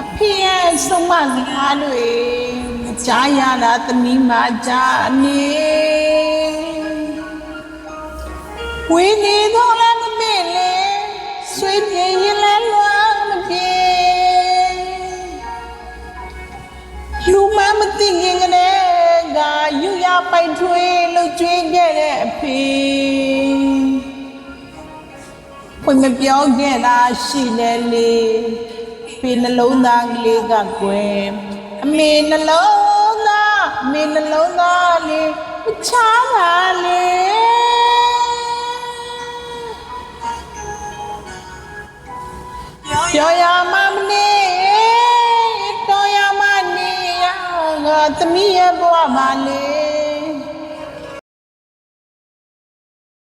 အဖေရဲ့ဆုံးမစကားတွေမကြားရတာသမီးမကြားနေဝင်းနေတော့လည်းမမေ့လေဆွေးပြေရင်လည်းလွမ်းမပြေလူမမသိငင်ကလေးကယူရပိုင်ထွေးလှုပ်ကြွေးခဲ့တဲ့အဖေဖွင့်မပြောခဲ့တာရှိလေလေ ဖေနှလုံးသားကလေးကကွယ်အမေနှလုံးသားအမေနှလုံးသားလေးမချားပါလေပြောရမမနေတော်ရမနေရငါသမီးရဲ့ဘဝပါလေ